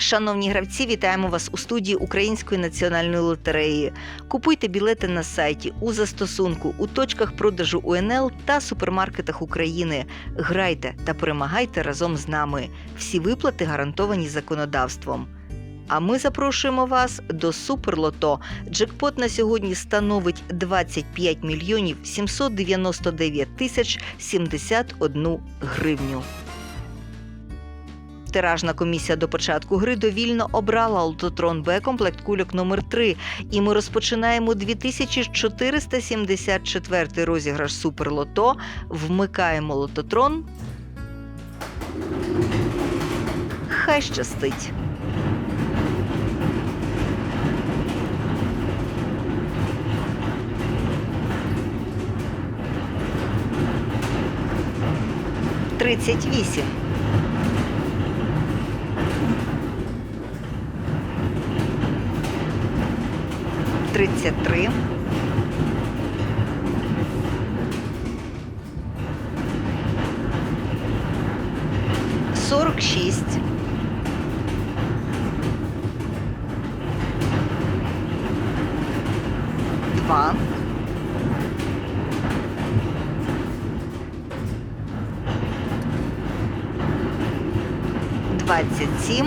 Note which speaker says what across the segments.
Speaker 1: Шановні гравці, вітаємо вас у студії Української національної лотереї. Купуйте білети на сайті, у застосунку, у точках продажу УНЛ та супермаркетах України. Грайте та перемагайте разом з нами. Всі виплати гарантовані законодавством. А ми запрошуємо вас до Суперлото. Джекпот на сьогодні становить 25 мільйонів 799 тисяч 71 гривню. Тиражна комісія до початку гри довільно обрала Лототрон Б комплект кульок номер 3 і ми розпочинаємо 2474 розіграш Суперлото. Вмикаємо лототрон. Хай щастить. Тридцять вісім. 33. Сорок шесть. Два. Двадцать семь.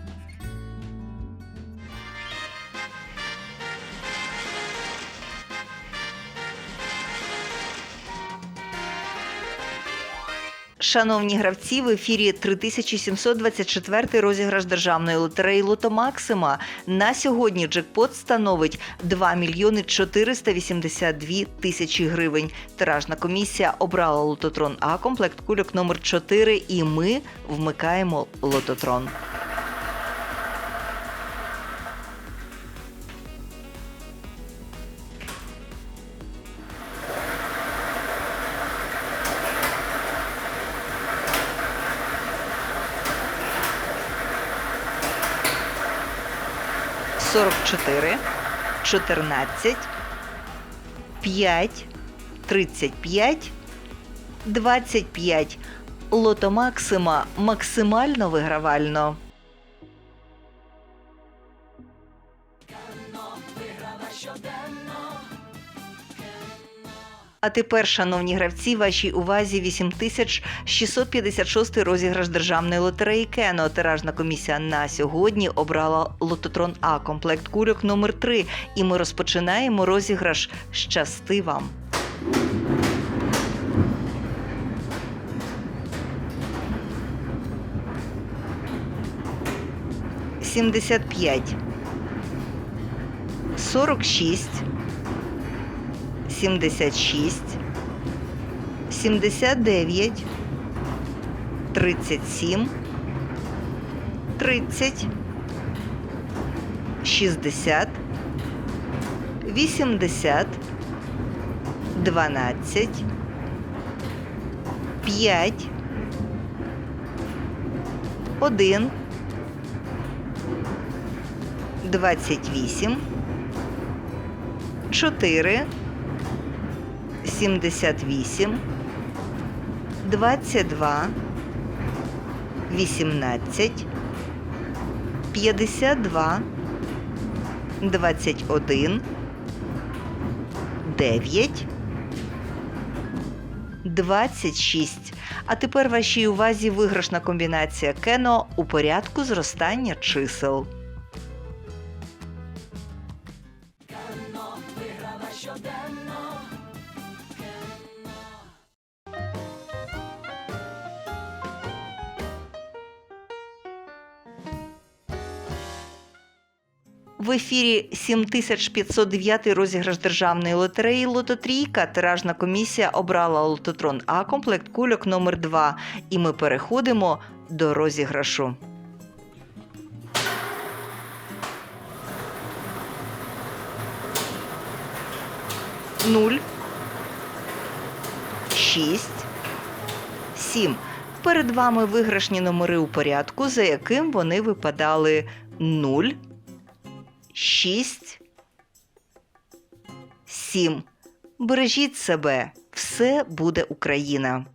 Speaker 1: Шановні гравці, в ефірі 3724 розіграш державної лотереї Лото Максима. На сьогодні джекпот становить 2 мільйони 482 тисячі гривень. Тиражна комісія обрала лототрон А комплект кульок номер 4 і ми вмикаємо лототрон. Сорок чотири, чотирнадцять, п'ять, тридцять п'ять, двадцять п'ять. Лото Максима максимально вигравально. А тепер, шановні гравці, вашій увазі 8656 розіграш державної лотереї Кено. Тиражна комісія на сьогодні обрала лототрон А комплект кульок номер 3 І ми розпочинаємо розіграш Щасти вам. Сімдесят п'ять. Сорок шість. 76, 79, 37, 30, 60, 80, 12, 5, 1, 28, 4, 78, 22, 18, 52, 21, 9, 26. А тепер вашій увазі виграшна комбінація кено у порядку зростання чисел. В ефірі 7509 розіграш державної лотереї Лототрійка. Тиражна комісія обрала лототрон А комплект кульок номер 2 І ми переходимо до розіграшу. Нуль. Шість. Сім. Перед вами виграшні номери у порядку, за яким вони випадали 0, 6, 7. Бережіть себе. Все буде Україна.